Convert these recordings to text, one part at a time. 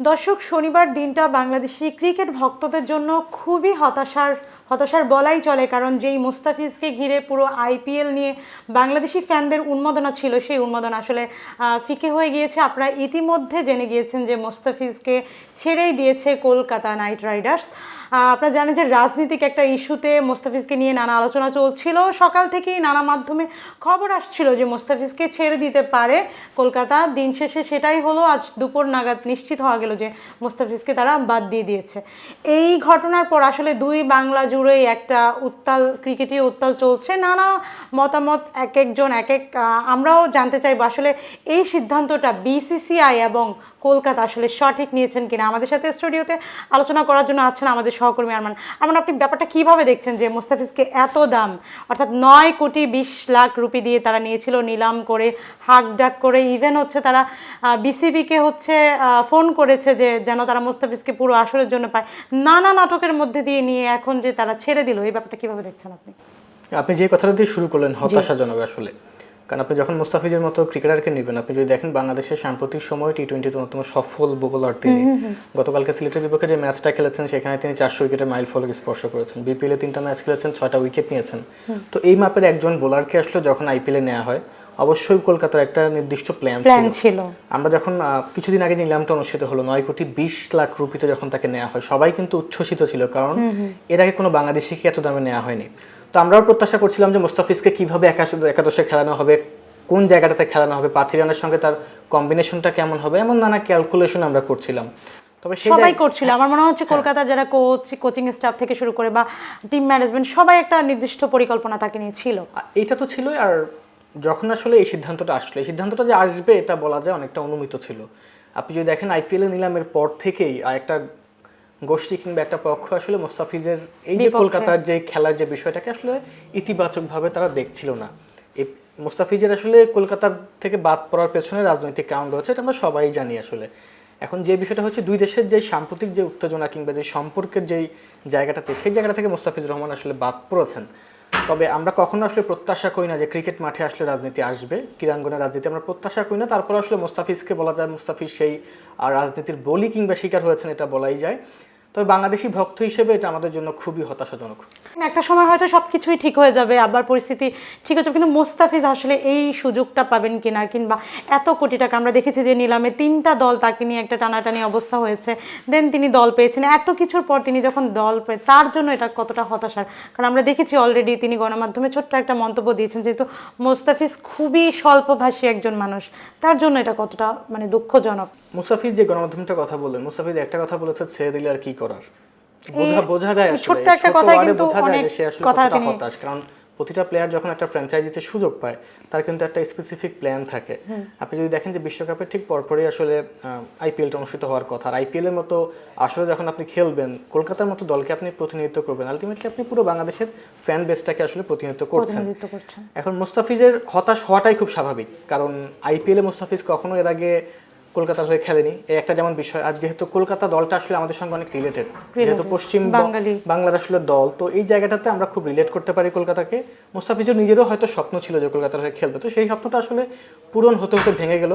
দর্শক, শনিবার দিনটা বাংলাদেশি ক্রিকেট ভক্তদের জন্য খুবই হতাশার হতাশার বলাই চলে কারণ যেই মুস্তাফিজকে ঘিরে পুরো আইপিএল নিয়ে বাংলাদেশি ফ্যানদের উন্মাদনা ছিল, সেই উন্মাদনা আসলে ফিকে হয়ে গিয়েছে। আপনারা ইতিমধ্যে জেনে গিয়েছেন যে মুস্তাফিজকে ছেড়েই দিয়েছে কলকাতা নাইট রাইডার্স। আপনারা জানেন যে রাজনীতিক একটা ইস্যুতে মোস্তাফিজকে নিয়ে নানা আলোচনা চলছিল। সকাল থেকেই নানা মাধ্যমে খবর আসছিল যে মোস্তাফিজকে ছেড়ে দিতে পারে কলকাতা। দিন শেষে সেটাই হলো, আজ দুপুর নাগাদ নিশ্চিত হওয়া গেল যে মোস্তাফিজকে তারা বাদ দিয়ে দিয়েছে। এই ঘটনার পর আসলে দুই বাংলা জুড়েই একটা উত্তাল, ক্রিকেটে উত্তাল চলছে। নানা মতামত এক একজন, এক এক আমরাও জানতে চাইব আসলে এই সিদ্ধান্তটা বিসিসিআই এবং কলকাতা আসলে সঠিক নিয়েছেন কিনা? আমাদের সাথে স্টুডিওতে আলোচনা করার জন্য আছেন আমাদের সহকর্মী আরমান। আরমান আপনি ব্যাপারটা কীভাবে দেখছেন যে মোস্তাফিজকে এত দাম অর্থাৎ নয় কোটি বিশ লাখ রুপি দিয়ে তারা নিয়েছিল নিলাম করে হাক ডাক করে ইভেন হচ্ছে তারা বিসিবিকে হচ্ছে ফোন করেছে যে যেন তারা মোস্তাফিজকে পুরো আসরের জন্য পায়। নানা নাটকের মধ্যে দিয়ে নিয়ে এখন যে তারা ছেড়ে দিল এই ব্যাপারটা কীভাবে দেখছেন আপনি? আপনি যে কথাটা দিয়ে শুরু করলেন হতাশাজনক আসলে। কারণ আপনি যখন মুস্তাফিজের মতো ক্রিকেটারকে নেবেন আপনি যদি দেখেন বাংলাদেশের সাম্প্রতিক সময় টি টোয়েন্টিতে অন্যতম সফল বোলার তিনি। গতকালকে সিলেটের বিপক্ষে যে ম্যাচটা খেলেছেন সেখানে তিনি চারশো উইকেটের মাইল ফলক স্পর্শ করেছেন। বিপিএলে তিনটা ম্যাচ খেলেছেন ছয়টা উইকেট নিয়েছেন। তো এই মাপের একজন বোলারকে আসলে যখন আইপিএলে নেওয়া হয় অবশ্যই কলকাতার একটা নির্দিষ্ট প্ল্যান ছিল। আমরা যখন কিছুদিন আগে নিলামটা অনুষ্ঠিত হলো নয় কোটি বিশ লাখ রুপিতে যখন তাকে নেওয়া হয় সবাই কিন্তু উচ্ছ্বসিত ছিল। কারণ এর আগে কোনো বাংলাদেশিকে এত দামে নেওয়া হয়নি। তো আমরাও প্রত্যাশা করছিলাম যে মুস্তাফিজকে কীভাবে একাদশে খেলানো হবে কোন জায়গাটাতে খেলানো হবে পাথিরানের সঙ্গে তার কম্বিনেশনটা কেমন হবে এমন নানা ক্যালকুলেশন আমরা করছিলাম। তবে সবাই করছিল। আমার মনে হচ্ছে কলকাতার যারা কোচ কোচিং স্টাফ থেকে শুরু করে বা টিম ম্যানেজমেন্ট সবাই একটা নির্দিষ্ট পরিকল্পনা তাকে নিয়ে ছিল। এটা তো ছিলই আর যখন আসলে এই সিদ্ধান্তটা আসলো এই সিদ্ধান্তটা যে আসবে এটা বলা যায় অনেকটা অনুমিত ছিল। আপনি যদি দেখেন আইপিএল নিলামের পর থেকেই আর একটা গোষ্ঠী কিংবা একটা পক্ষ আসলে মোস্তাফিজের এই যে কলকাতার যে খেলার যে বিষয়টাকে আসলে ইতিবাচকভাবে তারা দেখছিল না। মোস্তাফিজের আসলে কলকাতার থেকে বাদ পড়ার পেছনে রাজনৈতিক কারণ রয়েছে এটা আমরা সবাই জানি আসলে। এখন যে বিষয়টা হচ্ছে দুই দেশের যে সাম্প্রতিক যে উত্তেজনা কিংবা যে সম্পর্কের যেই জায়গাটাতে সেই জায়গাটা থেকে মোস্তাফিজুর রহমান আসলে বাদ পড়েছেন। তবে আমরা কখনো আসলে প্রত্যাশা করি না যে ক্রিকেট মাঠে আসলে রাজনীতি আসবে ক্রীড়াঙ্গনের রাজনীতি আমরা প্রত্যাশা করি না তারপর আসলে মোস্তাফিজকে বলা যায় মুস্তাফিজ সেই আর রাজনীতির বলি কিংবা শিকার হয়েছেন এটা বলাই যায়। তবে বাংলাদেশি ভক্ত হিসেবে এটা আমাদের জন্য খুবই হতাশাজনক। একটা সময় হয়তো সবকিছুই ঠিক হয়ে যাবে, আবার পরিস্থিতি ঠিক যাবে, কিন্তু মোস্তাফিজ আসলে এই সুযোগটা পাবেন কিনা কিংবা এত কোটি টাকা, আমরা দেখেছি যে নিলামে তিনটা দল তাকে নিয়ে একটা টানাটানি অবস্থা হয়েছে দেন তিনি দল পেয়েছেন, এত কিছুর পর তিনি যখন দল পেয়ে তার জন্য এটা কতটা হতাশার? কারণ আমরা দেখেছি অলরেডি তিনি গণমাধ্যমে ছোট্ট একটা মন্তব্য দিয়েছেন, যেহেতু মোস্তাফিজ খুবই স্বল্পভাষী একজন মানুষ, তার জন্য এটা কতটা মানে দুঃখজনক। মুসাফিজ যে গণমাধ্যমটা কথা বললেন মুসাফিজ একটা কথা বলেছে ছেড়ে দিলে আর কি করার? বোঝা বোঝা যায় আসলে একটা ওয়ার্ডে কিন্তু অনেক সে আসলে কথা কতটা তিনি- হতাশ কারণ প্রতিটা প্লেয়ার যখন একটা ফ্র্যাঞ্চাইজিতে সুযোগ পায় তার কিন্তু একটা স্পেসিফিক প্ল্যান থাকে। আপনি যদি দেখেন যে বিশ্বকাপের ঠিক পরপরই আসলে আইপিএলটা অনুষ্ঠিত হওয়ার কথা আর আইপিএল এর মতো আসলে যখন আপনি খেলবেন কলকাতার মতো দলকে আপনি প্রতিনিধিত্ব করবেন আলটিমেটলি আপনি পুরো বাংলাদেশের ফ্যান বেসটাকে আসলে প্রতিনিধিত্ব করছেন। প্রতিনিধিত্ব করছেন। এখন মুস্তাফিজের হতাশ হওয়াটাই খুব স্বাভাবিক কারণ আইপিএলে মুস্তাফিজ কখনো এর আগে কলকাতার হয়ে খেলেনি। এই একটা যেমন বিষয় আর যেহেতু কলকাতা দলটা আসলে আমাদের সঙ্গে অনেক রিলেটেড যেহেতু পশ্চিম বাংলার আসলে দল তো এই জায়গাটাতে আমরা খুব রিলেট করতে পারি কলকাতাকে। মুস্তাফিজের নিজেরও হয়তো স্বপ্ন ছিল যে কলকাতার হয়ে খেলবে তো সেই স্বপ্নটা আসলে পূরণ হতে হতে ভেঙে গেল।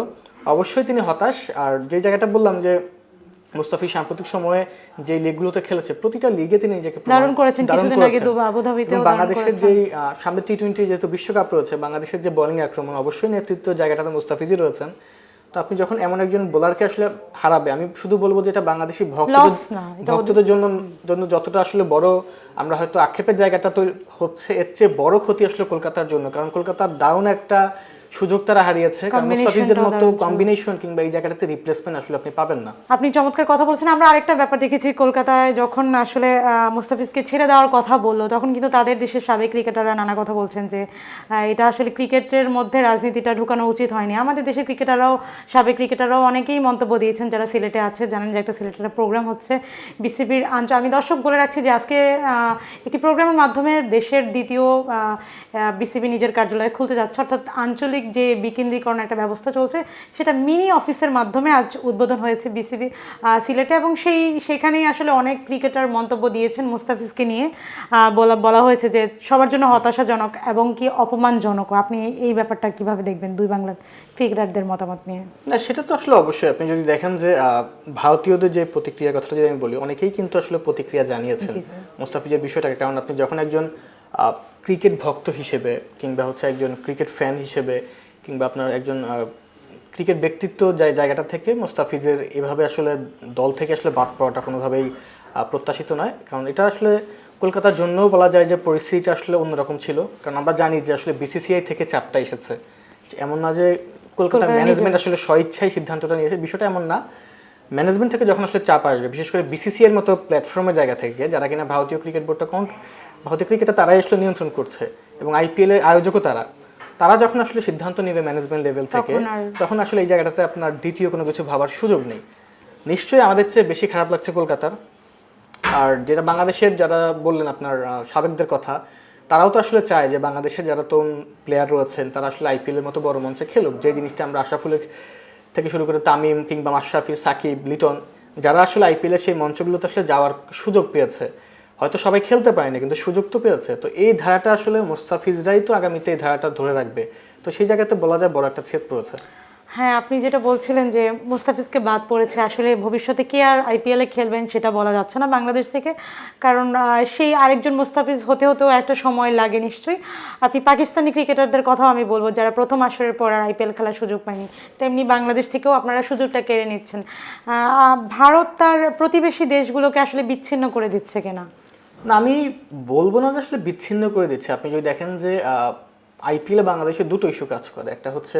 অবশ্যই তিনি হতাশ আর যে জায়গাটা বললাম যে মুস্তাফিজ সাম্প্রতিক সময়ে যে লিগগুলোতে খেলেছে প্রতিটা লিগে তিনি নিজেকে দারুণ করেছেন কিছুদিন আগে আবুধাবিতেও বাংলাদেশের যে সামনে টি টোয়েন্টি যেহেতু বিশ্বকাপ রয়েছে বাংলাদেশের যে বোলিং আক্রমণ অবশ্যই নেতৃত্ব জায়গাটাতে মুস্তাফিজই রয়েছেন। তো আপনি যখন এমন একজন বোলারকে আসলে হারাবে আমি শুধু বলব যে এটা বাংলাদেশি ভক্তদের জন্য জন্য যতটা আসলে বড় আমরা হয়তো আক্ষেপের জায়গাটা তো হচ্ছে এর চেয়ে বড় ক্ষতি আসলে কলকাতার জন্য। কারণ কলকাতার দারুণ একটা সুযোগ তারা হারিয়েছে কারণ মুস্তাফিজের মতো কম্বিনেশন কিংবা এই জায়গাটাতে রিপ্লেসমেন্ট আসলে আপনি পাবেন না। আপনি চমৎকার কথা বলছেন। আমরা আরেকটা ব্যাপার দেখেছি কলকাতায় যখন আসলে মুস্তাফিজকে ছেড়ে দেওয়ার কথা বলল তখন কিন্তু তাদের দেশের সাবেক ক্রিকেটাররা নানা কথা বলছেন যে এটা আসলে ক্রিকেটের মধ্যে রাজনীতিটা ঢুকানো উচিত হয়নি। আমাদের দেশের ক্রিকেটাররাও সাবেক ক্রিকেটাররাও অনেকেই মন্তব্য দিয়েছেন যারা সিলেটে আছে জানেন যে একটা সিলেটের প্রোগ্রাম হচ্ছে বিসিবির আঞ্চ আমি দর্শক বলে রাখছি যে আজকে একটি প্রোগ্রামের মাধ্যমে দেশের দ্বিতীয় বিসিবি নিজের কার্যালয় খুলতে যাচ্ছে অর্থাৎ আঞ্চলিক কেন্দ্রিক যে বিকেন্দ্রীকরণ একটা ব্যবস্থা চলছে সেটা মিনি অফিসের মাধ্যমে আজ উদ্বোধন হয়েছে বিসিবি সিলেটে। এবং সেই সেখানেই আসলে অনেক ক্রিকেটার মন্তব্য দিয়েছেন মুস্তাফিজকে নিয়ে। বলা বলা হয়েছে যে সবার জন্য হতাশাজনক এবং কি অপমানজনক। আপনি এই ব্যাপারটা কীভাবে দেখবেন দুই বাংলার ক্রিকেটারদের মতামত নিয়ে? না সেটা তো আসলে অবশ্যই। আপনি যদি দেখেন যে ভারতীয়দের যে প্রতিক্রিয়ার কথাটা যদি আমি বলি অনেকেই কিন্তু আসলে প্রতিক্রিয়া জানিয়েছেন মুস্তাফিজের বিষয়টাকে। কারণ আপনি যখন একজন ক্রিকেট ভক্ত হিসেবে কিংবা হচ্ছে একজন ক্রিকেট ফ্যান হিসেবে কিংবা আপনার একজন ক্রিকেট ব্যক্তিত্ব জায়- জায়গাটা থেকে মুস্তাফিজের এভাবে আসলে দল থেকে আসলে বাদ পড়াটা কোনোভাবেই প্রত্যাশিত নয়। কারণ এটা আসলে কলকাতার জন্যও বলা যায় যে পরিস্থিতিটা আসলে অন্যরকম ছিল। কারণ আমরা জানি যে আসলে বিসিসিআই থেকে চাপটা এসেছে। এমন না যে কলকাতা ম্যানেজমেন্ট আসলে স্বইচ্ছায় সিদ্ধান্তটা নিয়েছে। বিষয়টা এমন না। ম্যানেজমেন্ট থেকে যখন আসলে চাপ আসবে বিশেষ করে বিসিসি এর মতো প্ল্যাটফর্মের জায়গা থেকে যারা কিনা ভারতীয় ক্রিকেট বোর্ডটা ভারতীয় ক্রিকেটটা তারাই আসলে নিয়ন্ত্রণ করছে এবং আইপিএল এর আয়োজকও তারা। তারা যখন আসলে সিদ্ধান্ত নেবে ম্যানেজমেন্ট লেভেল থেকে তখন আসলে এই জায়গাটাতে আপনার দ্বিতীয় কোনো কিছু ভাবার সুযোগ নেই। নিশ্চয়ই আমাদের চেয়ে বেশি খারাপ লাগছে কলকাতার। আর যেটা বাংলাদেশের যারা বললেন আপনার সাবেকদের কথা তারাও তো আসলে চায় যে বাংলাদেশের যারা তরুণ প্লেয়ার রয়েছেন তারা আসলে আইপিএল এর মতো বড় মঞ্চে খেলুক। যে জিনিসটা আমরা আশরাফুলের থেকে শুরু করে তামিম কিংবা মাশরাফি সাকিব লিটন যারা আসলে আইপিএল এর সেই মঞ্চগুলোতে আসলে যাওয়ার সুযোগ পেয়েছে। হয়তো সবাই খেলতে পারেনি, কিন্তু সুযোগ তো পেয়েছে। তো এই ধারাটা আসলে মুস্তাফিজরাই তো আগামীতে এই ধারাটা ধরে রাখবে। তো সেই জায়গাতে বলা যায় বড় একটা ছেদ পড়েছে। হ্যাঁ আপনি যেটা বলছিলেন যে মুস্তাফিজকে বাদ পড়েছে, আসলে ভবিষ্যতে কে আর আইপিএলে খেলবেন সেটা বলা যাচ্ছে না বাংলাদেশ থেকে। কারণ সেই আরেকজন মুস্তাফিজ হতে হতেও একটা সময় লাগে নিশ্চয়ই। আপনি পাকিস্তানি ক্রিকেটারদের কথাও আমি বলব, যারা প্রথম আসরের পর আর আইপিএল খেলার সুযোগ পায়নি, তেমনি বাংলাদেশ থেকেও আপনারা সুযোগটা কেড়ে নিচ্ছেন। ভারত তার প্রতিবেশী দেশগুলোকে আসলে বিচ্ছিন্ন করে দিচ্ছে কিনা? না আমি বলব না যে আসলে বিচ্ছিন্ন করে দিচ্ছে। আপনি যদি দেখেন যে আইপিএল বাংলাদেশে দুটো ইস্যু কাজ করে। একটা হচ্ছে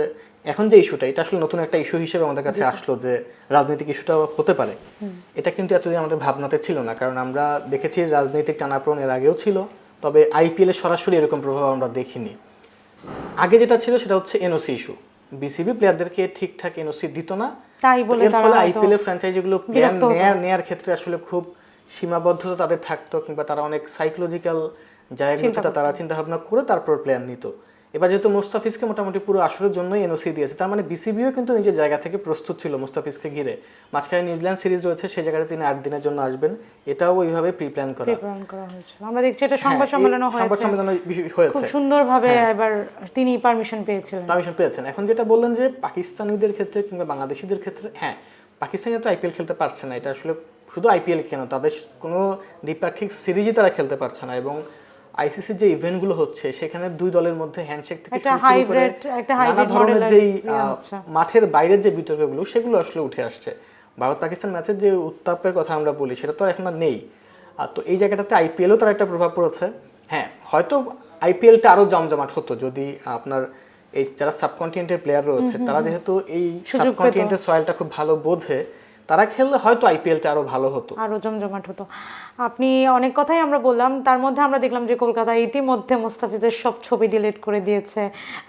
এখন যে ইস্যুটা এটা আসলে নতুন একটা ইস্যু হিসেবে আমাদের কাছে আসলো যে রাজনৈতিক ইস্যুটা হতে পারে। এটা কিন্তু এতদিন আমাদের ভাবনাতে ছিল না। কারণ আমরা দেখেছি রাজনৈতিক টানাপোড়েন এর আগেও ছিল। তবে আইপিএল এ সরাসরি এরকম প্রভাব আমরা দেখিনি। আগে যেটা ছিল সেটা হচ্ছে এনওসি ইস্যু বিসিবি প্লেয়ারদেরকে ঠিকঠাক এনওসি দিত না। তাই বলে এর ফলে আইপিএল এর ফ্র্যাঞ্চাইজিগুলো প্লেয়ার নেয়ার ক্ষেত্রে আসলে খুব সীমাবদ্ধতা তাদের থাকতো কিংবা তারা অনেক সাইকোলজিক্যাল জায়গাগুলোতে তারা চিন্তা ভাবনা করে তারপর প্লেয়ার নিত। এবার যেহেতু মুস্তাফিজকে মোটামুটি পুরো আসরের জন্যই এনওসি দিয়েছে তার মানে বিসিবিও কিন্তু নিজের জায়গা থেকে প্রস্তুত ছিল মুস্তাফিজকে ঘিরে। মাঝখানে নিউজিল্যান্ড সিরিজ রয়েছে সেই জায়গাটা তিনি আট দিনের জন্য আসবেন। এটাও ওইভাবে প্রি প্ল্যান করা আমরা দেখছি এটা সংবাদ হ্যাঁ, সম্মেলনও সংবাদ হয়েছে। খুব সুন্দরভাবে এবার তিনি পারমিশন পেয়েছিলেন। পারমিশন পেয়েছেন। এখন যেটা বললেন যে পাকিস্তানিদের ক্ষেত্রে কিংবা বাংলাদেশিদের ক্ষেত্রে হ্যাঁ পাকিস্তানিরা তো আইপিএল খেলতে পারছে না। এটা আসলে শুধু আইপিএল কেন? তাদের কোনো দ্বিপাক্ষিক সিরিজই তারা খেলতে পারছে না এবং আইসিসির যে ইভেন্টগুলো হচ্ছে সেখানে দুই দলের মধ্যে হ্যান্ডশেক থেকে শুরু করে নানা ধরনের যেই ইয়ে। মাঠের বাইরের যে বিতর্কগুলো সেগুলো আসলে উঠে আসছে। ভারত পাকিস্তান ম্যাচের যে উত্তাপের কথা আমরা বলি সেটা তো এখন আর নেই। আর তো এই জায়গাটাতে আইপিএলও তার একটা প্রভাব পড়েছে। হ্যাঁ হয়তো আইপিএলটা আরও জমজমাট হতো যদি আপনার এই যারা সাবকন্টিনেন্টের প্লেয়ার রয়েছে তারা যেহেতু এই। সাবকন্টিনেন্টের সয়েলটা খুব ভালো বোঝে তারা খেললে হয়তো আইপিএলটা আরও ভালো হতো। আরও জমজমাট হতো। আপনি অনেক কথাই আমরা বললাম তার মধ্যে আমরা দেখলাম যে কলকাতা ইতিমধ্যে মুস্তাফিজের সব ছবি ডিলিট করে দিয়েছে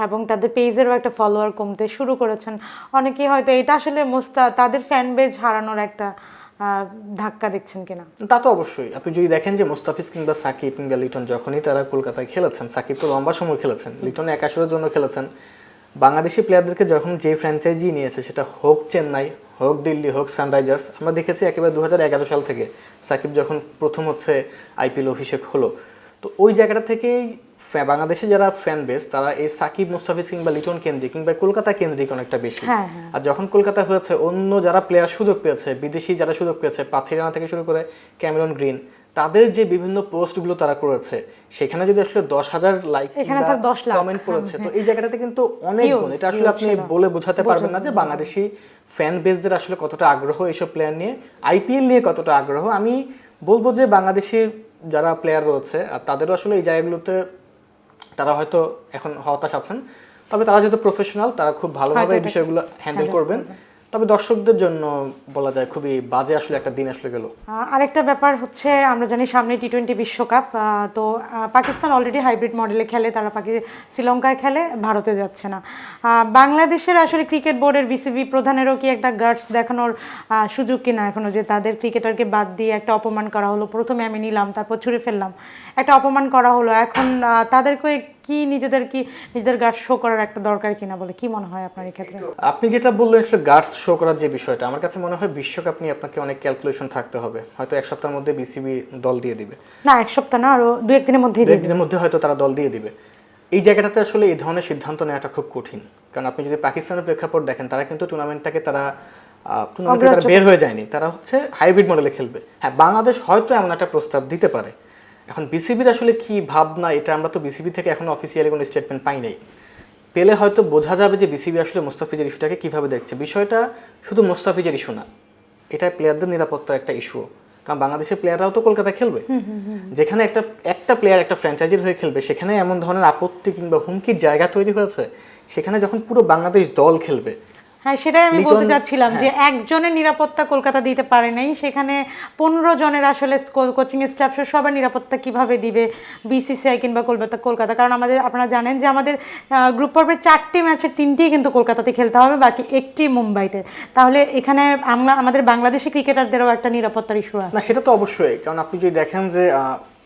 এবং তাদের পেজেরও একটা ফলোয়ার কমতে শুরু করেছেন। অনেকেই হয়তো এটা আসলে মুস্তা তাদের ফ্যান বেজ হারানোর একটা ধাক্কা দেখছেন কিনা? তা তো অবশ্যই। আপনি যদি দেখেন যে মুস্তাফিজ কিংবা সাকিব কিংবা লিটন যখনই তারা কলকাতায় খেলেছেন সাকিব তো লম্বা সময় খেলেছেন লিটন এক আসরের জন্য খেলেছেন বাংলাদেশি প্লেয়ারদেরকে যখন যে ফ্র্যাঞ্চাইজি নিয়েছে সেটা হোক চেন্নাই হোক দিল্লি হোক সানরাইজার্স আমরা দেখেছি একেবারে দু সাল থেকে সাকিব যখন প্রথম হচ্ছে আইপিএল অভিষেক হলো তো ওই জায়গাটা থেকেই বাংলাদেশে যারা ফ্যান বেস তারা এই সাকিব মুস্তাফিজ কিংবা লিটন কেন্দ্রিক কিংবা কলকাতা কেন্দ্রিক অনেকটা বেশি হ্যাঁ, হ্যাঁ। আর যখন কলকাতা হয়েছে অন্য যারা প্লেয়ার সুযোগ পেয়েছে বিদেশি যারা সুযোগ পেয়েছে পাথিরানা থেকে শুরু করে ক্যামেরন গ্রিন তাদের যে বিভিন্ন পোস্টগুলো তারা করেছে সেখানে যদি আসলে দশ হাজার লাইক এখানে তার 10 লাখ, কমেন্ট করেছে তো এই জায়গাটাতে কিন্তু অনেক গুণ। এটা আসলে আপনি বলে বোঝাতে পারবেন না যে বাংলাদেশি ফ্যান বেসদের আসলে কতটা আগ্রহ এইসব প্লেয়ার নিয়ে আইপিএল নিয়ে কতটা আগ্রহ। আমি বলব যে বাংলাদেশের যারা প্লেয়ার রয়েছে আর তাদেরও আসলে এই জায়গাগুলোতে তারা হয়তো এখন হতাশ আছেন। তবে তারা যেহেতু প্রফেশনাল তারা খুব ভালোভাবে এই বিষয়গুলো হ্যান্ডেল করবেন। তবে দর্শকদের জন্য বলা যায় খুবই বাজে আসলে একটা দিন আসলে গেল। আরেকটা ব্যাপার হচ্ছে, আমরা জানি সামনে টি টোয়েন্টি বিশ্বকাপ তো পাকিস্তান অলরেডি হাইব্রিড মডেলে খেলে, তারা পাকি, শ্রীলঙ্কায় খেলে, ভারতে যাচ্ছে না। বাংলাদেশের আসলে ক্রিকেট বোর্ডের বিসিবি প্রধানেরও কি একটা গার্ডস দেখানোর সুযোগ কিনা এখনও? যে তাদের ক্রিকেটারকে বাদ দিয়ে একটা অপমান করা হলো। প্রথমে আমি নিলাম, তারপর ছুঁড়ে ফেললাম। একটা অপমান করা হলো। এখন তাদেরকে কি নিজেদের কি নিজেদের গার্ড শো করার একটা দরকার কিনা বলে কি মনে হয় আপনার এই ক্ষেত্রে? আপনি যেটা বললেন আসলে গার্ডস শো করার যে বিষয়টা আমার কাছে মনে হয় বিশ্বকাপ নিয়ে আপনাকে অনেক ক্যালকুলেশন থাকতে হবে। হয়তো এক সপ্তাহের মধ্যে বিসিবি দল দিয়ে দিবে। না এক সপ্তাহ না আরও দু একদিনের মধ্যেই দু একদিনের মধ্যে হয়তো তারা দল দিয়ে দিবে। এই জায়গাটাতে আসলে এই ধরনের সিদ্ধান্ত নেওয়াটা খুব কঠিন। কারণ আপনি যদি পাকিস্তানের প্রেক্ষাপট দেখেন তারা কিন্তু টুর্নামেন্টটাকে তারা টুর্নামেন্টে তারা বের হয়ে যায়নি। তারা হচ্ছে হাইব্রিড মডেলে খেলবে। হ্যাঁ বাংলাদেশ হয়তো এমন একটা প্রস্তাব দিতে পারে। এখন বিসিবির আসলে কি ভাবনা? এটা আমরা তো বিসিবি থেকে এখন অফিসিয়ালি কোনো স্টেটমেন্ট পাই নাই। পেলে হয়তো বোঝা যাবে যে বিসিবি আসলে মোস্তাফিজের ইস্যুটাকে কীভাবে দেখছে। বিষয়টা শুধু মোস্তাফিজের ইস্যু না এটা প্লেয়ারদের নিরাপত্তার একটা ইস্যু কারণ বাংলাদেশের প্লেয়াররাও তো কলকাতায় খেলবে। যেখানে একটা একটা প্লেয়ার একটা ফ্র্যাঞ্চাইজির হয়ে খেলবে সেখানে এমন ধরনের আপত্তি কিংবা হুমকির জায়গা তৈরি হয়েছে সেখানে যখন পুরো বাংলাদেশ দল খেলবে হ্যাঁ সেটাই আমি বলতে চাচ্ছিলাম যে একজনের নিরাপত্তা কলকাতা দিতে পারে নাই সেখানে পনেরো জনের আসলে কোচিং স্টাফ সবার নিরাপত্তা কীভাবে দিবে বিসিসিআই কিংবা কলকাতা কলকাতা? কারণ আমাদের আপনারা জানেন যে আমাদের গ্রুপ পর্বের চারটি ম্যাচের তিনটিই কিন্তু কলকাতাতে খেলতে হবে বাকি একটি মুম্বাইতে। তাহলে এখানে আমরা আমাদের বাংলাদেশি ক্রিকেটারদেরও একটা নিরাপত্তার ইস্যু আছে। না সেটা তো অবশ্যই। কারণ আপনি যদি দেখেন যে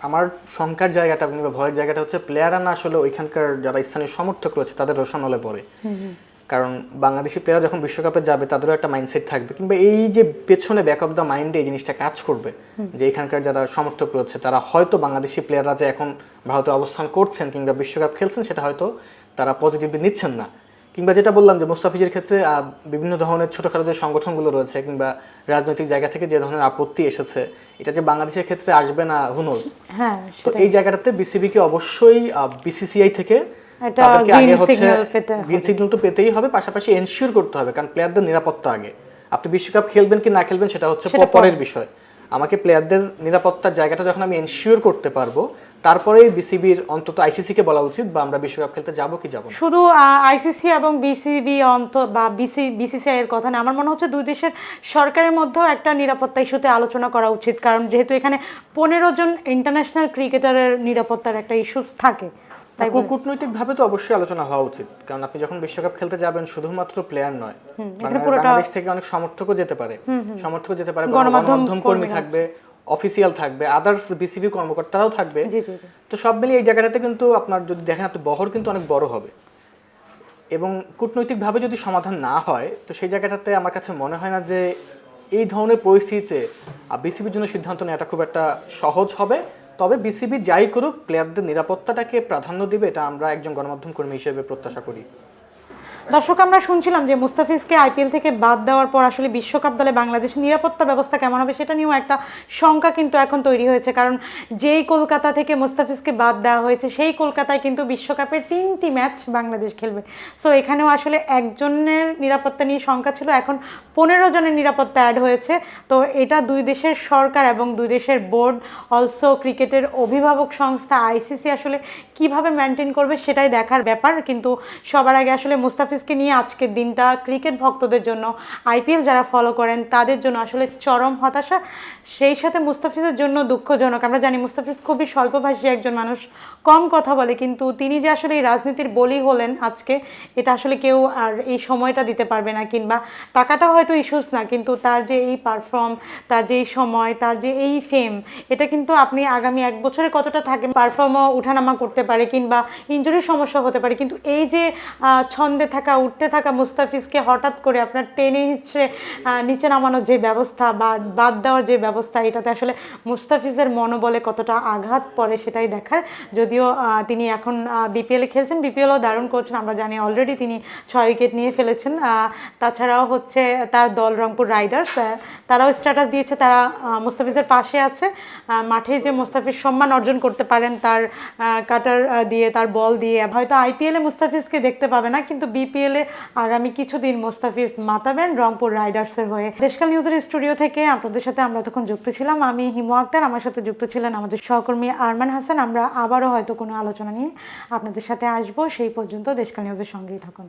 আমার শঙ্কার জায়গাটা কিংবা ভয়ের জায়গাটা হচ্ছে প্লেয়াররা না আসলে ওইখানকার যারা স্থানীয় সমর্থক রয়েছে তাদের রোশানলে পড়ে কারণ বাংলাদেশি প্লেয়ার যখন বিশ্বকাপে যাবে তাদেরও একটা মাইন্ডসেট থাকবে। কিংবা এই যে পেছনে ব্যাক অফ দ্য মাইন্ডে এই জিনিসটা কাজ করবে যে এখানকার যারা সমর্থক রয়েছে তারা হয়তো বাংলাদেশি প্লেয়াররা যে এখন ভারতে অবস্থান করছেন কিংবা বিশ্বকাপ খেলছেন সেটা হয়তো তারা পজিটিভলি নিচ্ছেন না। কিংবা যেটা বললাম যে মুস্তাফিজের ক্ষেত্রে বিভিন্ন ধরনের ছোটখাটো যে সংগঠনগুলো রয়েছে কিংবা রাজনৈতিক জায়গা থেকে যে ধরনের আপত্তি এসেছে এটা যে বাংলাদেশের ক্ষেত্রে আসবে না হুনোজ হ্যাঁ তো এই জায়গাটাতে বিসিবি কে অবশ্যই বিসিসিআই থেকে হচ্ছে পেতে গ্রিন সিগন্যাল তো পেতেই হবে পাশাপাশি এনশিওর করতে হবে কারণ প্লেয়ারদের নিরাপত্তা আগে। আপনি বিশ্বকাপ খেলবেন কি না খেলবেন সেটা হচ্ছে পরের বিষয়। আমাকে প্লেয়ারদের নিরাপত্তার জায়গাটা যখন আমি এনশিওর করতে পারব তারপরেই বিসিবির অন্তত বলা উচিত বা আমরা বিশ্বকাপ খেলতে যাব কি যাব শুধু আইসিসি এবং বিসিবি অন্ত বা বিসি বিসিসিআই এর কথা না আমার মনে হচ্ছে দুই দেশের সরকারের মধ্যেও একটা নিরাপত্তা ইস্যুতে আলোচনা করা উচিত কারণ যেহেতু এখানে পনেরো জন ইন্টারন্যাশনাল ক্রিকেটারের নিরাপত্তার একটা ইস্যু থাকে। কূটনৈতিক ভাবে তো অবশ্যই আলোচনা হওয়া উচিত। কারণ আপনি যখন বিশ্বকাপ খেলতে যাবেন শুধুমাত্র প্লেয়ার নয় বাংলাদেশ থেকে অনেক সমর্থকও যেতে পারে। সমর্থকও যেতে পারে গণমাধ্যম কর্মী থাকবে অফিসিয়াল থাকবে আদার্স বিসিবি কর্মকর্তারাও থাকবে। তো সব মিলিয়ে এই জায়গাটাতে কিন্তু আপনার যদি দেখেন আপনি বহর কিন্তু অনেক বড় হবে। এবং কূটনৈতিকভাবে যদি সমাধান না হয় তো সেই জায়গাটাতে আমার কাছে মনে হয় না যে এই ধরনের পরিস্থিতিতে বিসিবির জন্য সিদ্ধান্ত নেওয়াটা খুব একটা সহজ হবে। তবে বিসিবি যাই করুক, প্লেয়ারদের নিরাপত্তাটাকে প্রাধান্য দিবে, এটা আমরা একজন গণমাধ্যম কর্মী হিসেবে প্রত্যাশা করি। দর্শক, আমরা শুনছিলাম যে মুস্তাফিজকে আইপিএল থেকে বাদ দেওয়ার পর আসলে বিশ্বকাপ দলে বাংলাদেশের নিরাপত্তা ব্যবস্থা কেমন হবে সেটা নিয়েও একটা শঙ্কা কিন্তু এখন তৈরি হয়েছে। কারণ যেই কলকাতা থেকে মুস্তাফিজকে বাদ দেওয়া হয়েছে, সেই কলকাতায় কিন্তু বিশ্বকাপের তিনটি ম্যাচ বাংলাদেশ খেলবে। সো এখানেও আসলে একজনের নিরাপত্তা নিয়ে শঙ্কা ছিল। এখন পনেরো জনের নিরাপত্তা অ্যাড হয়েছে। তো এটা দুই দেশের সরকার এবং দুই দেশের বোর্ড অলসো ক্রিকেটের অভিভাবক সংস্থা আইসিসি আসলে কীভাবে মেনটেন করবে সেটাই দেখার ব্যাপার। কিন্তু সবার আগে আসলে মুস্তাফিজকে নিয়ে আজকের দিনটা ক্রিকেট ভক্তদের জন্য, আইপিএল যারা ফলো করেন, তাদের জন্য আসলে চরম হতাশা। সেই সাথে মুস্তাফিজের জন্য দুঃখজনক। আমরা জানি মুস্তাফিজ খুবই স্বল্পভাষী একজন মানুষ, কম কথা বলে, কিন্তু তিনি যে আসলে এই রাজনীতির বলি হলেন আজকে, এটা আসলে কেউ আর এই সময়টা দিতে পারবে না, কিংবা টাকাটা হয়তো ইস্যুস না, কিন্তু তার যে এই পারফর্ম তার যে এই সময়, তার যে এই ফেম এটা কিন্তু আপনি আগামী এক বছরে কতটা থাকে পারফর্মও উঠানামা করতে পারে, কিংবা ইঞ্জুরির সমস্যা হতে পারে, কিন্তু এই যে ছন্দে থাকা উঠতে থাকা মুস্তাফিজকে হঠাৎ করে আপনার টেনে হিচড়ে নিচে নামানোর যে ব্যবস্থা বা বাদ দেওয়ার যে ব্যবস্থা, এটাতে আসলে মুস্তাফিজের মনোবলে কতটা আঘাত পড়ে সেটাই দেখার। যদিও তিনি এখন বিপিএলে খেলছেন বিপিএলও দারুণ করছেন, আমরা জানি অলরেডি তিনি ছয় উইকেট নিয়ে ফেলেছেন। তাছাড়াও হচ্ছে তার দল রংপুর রাইডার্স তারাও স্ট্যাটাস দিয়েছে, তারা মুস্তাফিজের পাশে আছে। মাঠে যে মুস্তাফিজ সম্মান অর্জন করতে পারেন, তার কাটার দিয়ে, তার বল দিয়ে, হয়তো আইপিএলে মুস্তাফিজকে দেখতে পাবে না, কিন্তু বিপিএলে আগামী কিছুদিন মোস্তাফিজ মাতাবেন রংপুর রাইডার্সের হয়ে। দেশকাল নিউজের স্টুডিও থেকে আপনাদের সাথে আমরা তখন যুক্ত ছিলাম। আমি হিমু আক্তার, আমার সাথে যুক্ত ছিলেন আমাদের সহকর্মী আরমান হাসান। আমরা আবারও হয়তো কোনো আলোচনা নিয়ে আপনাদের সাথে আসব। সেই পর্যন্ত দেশকাল নিউজের সঙ্গেই থাকুন।